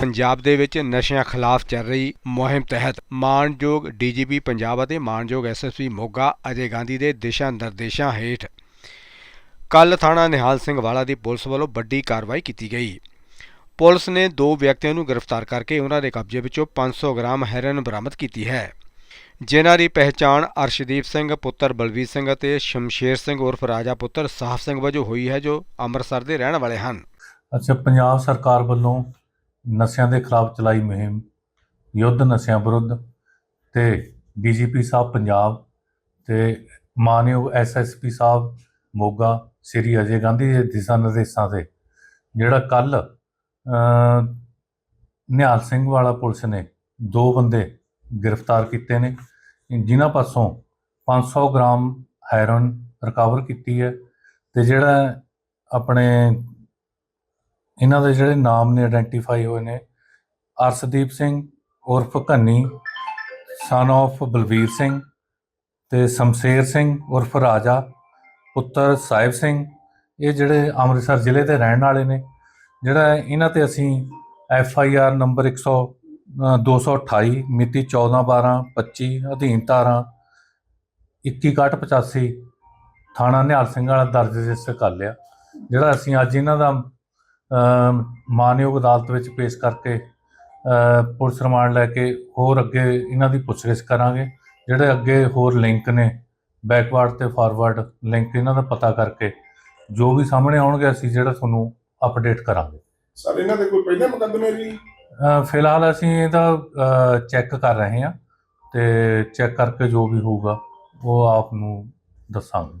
ਪੰਜਾਬ ਦੇ ਵਿੱਚ ਨਸ਼ਿਆਂ ਖਿਲਾਫ ਚੱਲ ਰਹੀ ਮੁਹਿੰਮ ਤਹਿਤ ਮਾਨਯੋਗ ਡੀਜੀਪੀ ਪੰਜਾਬ ਅਤੇ ਮਾਨਯੋਗ ਐਸਐਸਪੀ ਮੋਗਾ ਅਜੇ ਗਾਂਧੀ ਦੇ ਦਿਸ਼ਾ ਨਿਰਦੇਸ਼ਾਂ ਹੇਠ। ਕੱਲ ਥਾਣਾ ਨਿਹਾਲ ਸਿੰਘ ਵਾਲਾ ਦੀ ਪੁਲਿਸ ਵੱਲੋਂ ਵੱਡੀ ਕਾਰਵਾਈ ਕੀਤੀ ਗਈ। ਪੁਲਿਸ ਨੇ ਦੋ ਵਿਅਕਤੀਆਂ ਨੂੰ ਗ੍ਰਿਫਤਾਰ ਕਰਕੇ ਉਹਨਾਂ ਦੇ ਕਬਜ਼ੇ ਵਿੱਚੋਂ 500 ਗ੍ਰਾਮ ਹੈਰੋਇਨ ਬਰਾਮਦ ਕੀਤੀ ਹੈ। ਜਿਨ੍ਹਾਂ ਦੀ ਪਹਿਚਾਣ ਅਰਸ਼ਦੀਪ ਸਿੰਘ, ਪੁੱਤਰ ਬਲਵੀਰ ਸਿੰਘ ਅਤੇ ਸ਼ਮਸ਼ੇਰ ਸਿੰਘ ਉਰਫ ਰਾਜਾ ਪੁੱਤਰ ਸਾਹਬ ਸਿੰਘ ਵਜੋਂ ਹੋਈ ਹੈ, ਜੋ ਅੰਮ੍ਰਿਤਸਰ ਦੇ ਰਹਿਣ ਵਾਲੇ ਹਨ। ਅੱਛਾ, ਪੰਜਾਬ ਸਰਕਾਰ ਵੱਲੋਂ ਨਸ਼ਿਆਂ ਦੇ ਖਿਲਾਫ ਚਲਾਈ ਮੁਹਿੰਮ, ਯੁੱਧ ਨਸ਼ਿਆਂ ਵਿਰੁੱਧ ਤੇ ਡੀਜੀਪੀ ਸਾਹਿਬ ਪੰਜਾਬ ਤੇ ਮਾਨਯੋਗ ਐਸਐਸਪੀ ਸਾਹਿਬ ਮੋਗਾ, ਸ੍ਰੀ ਅਜੇ ਗਾਂਧੀ ਦੇ ਦਿਸ਼ਾ ਨਿਰਦੇਸ਼ਾਂ ਤੇ, ਜਿਹੜਾ ਕੱਲ ਨਿਹਾਲ ਸਿੰਘ ਵਾਲਾ ਪੁਲਿਸ ਨੇ ਦੋ ਬੰਦੇ ਗ੍ਰਿਫਤਾਰ ਕੀਤੇ ਨੇ, ਜਿਨ੍ਹਾਂ ਪਾਸੋਂ 500 ਗ੍ਰਾਮ ਹੈਰੋਇਨ ਰਿਕਵਰ ਕੀਤੀ ਹੈ ਤੇ ਜਿਹੜਾ ਆਪਣੇ ਇਹਨਾਂ ਦੇ ਜਿਹੜੇ ਨਾਮ ਨੇ ਆਇਡੈਂਟੀਫਾਈ ਹੋਏ ਨੇ ਅਰਸ਼ਦੀਪ ਸਿੰਘ ਉਰਫ ਘੰਨੀ ਸਨ of ਬਲਵੀਰ ਸਿੰਘ ਤੇ ਸ਼ਮਸ਼ੇਰ ਸਿੰਘ ਉਰਫ ਰਾਜਾ ਪੁੱਤਰ ਸਾਹਿਬ ਸਿੰਘ। ਇਹ ਜਿਹੜੇ ਅੰਮ੍ਰਿਤਸਰ ਜ਼ਿਲ੍ਹੇ ਦੇ ਰਹਿਣ ਵਾਲੇ ਨੇ ਜਿਹੜਾ ਇਹਨਾਂ ਤੇ ਅਸੀਂ ਐਫ ਆਈ ਆਰ ਨੰਬਰ 100 ਅ, 228 ਮਿਤੀ 14 12 25 ਅਧੀਨ ਧਾਰਾ 2185 ਥਾਣਾ ਨਿਹਾਲ ਸਿੰਘ ਵਾਲਾ ਦਰਜ ਰਜਿਸਟਰ ਕਰ ਲਿਆ ਜਿਹੜਾ ਅਸੀਂ ਅੱਜ ਇਹਨਾਂ ਦਾ ਮਾਨਯੋਗ ਅਦਾਲਤ ਵਿੱਚ ਪੇਸ਼ ਕਰਕੇ ਪੁਲਿਸ ਰਿਮਾਂਡ ਲੈ ਕੇ ਹੋਰ ਅੱਗੇ ਇਹਨਾਂ ਦੀ ਪੁੱਛਗਿੱਛ ਕਰਾਂਗੇ ਜਿਹੜੇ ਅੱਗੇ ਹੋਰ ਲਿੰਕ ਨੇ ਬੈਕਵਰਡ ਤੇ ਫਾਰਵਰਡ ਲਿੰਕ ਇਹਨਾਂ ਦਾ ਪਤਾ ਕਰਕੇ ਜੋ ਵੀ ਸਾਹਮਣੇ ਆਉਣਗੇ ਅਸੀਂ ਜਿਹੜਾ ਤੁਹਾਨੂੰ ਅਪਡੇਟ ਕਰਾਂਗੇ। ਸਰ ਇਹਨਾਂ ਦੇ ਕੋਈ ਪਹਿਲੇ ਮੁਕੱਦਮੇ ਵੀ ਫਿਲਹਾਲ ਅਸੀਂ ਇਹਦਾ ਚੈੱਕ ਕਰ ਰਹੇ ਹਾਂ ਤੇ ਚੈੱਕ ਕਰਕੇ ਜੋ ਵੀ ਹੋਊਗਾ ਉਹ ਆਪ ਨੂੰ ਦੱਸਾਂਗੇ।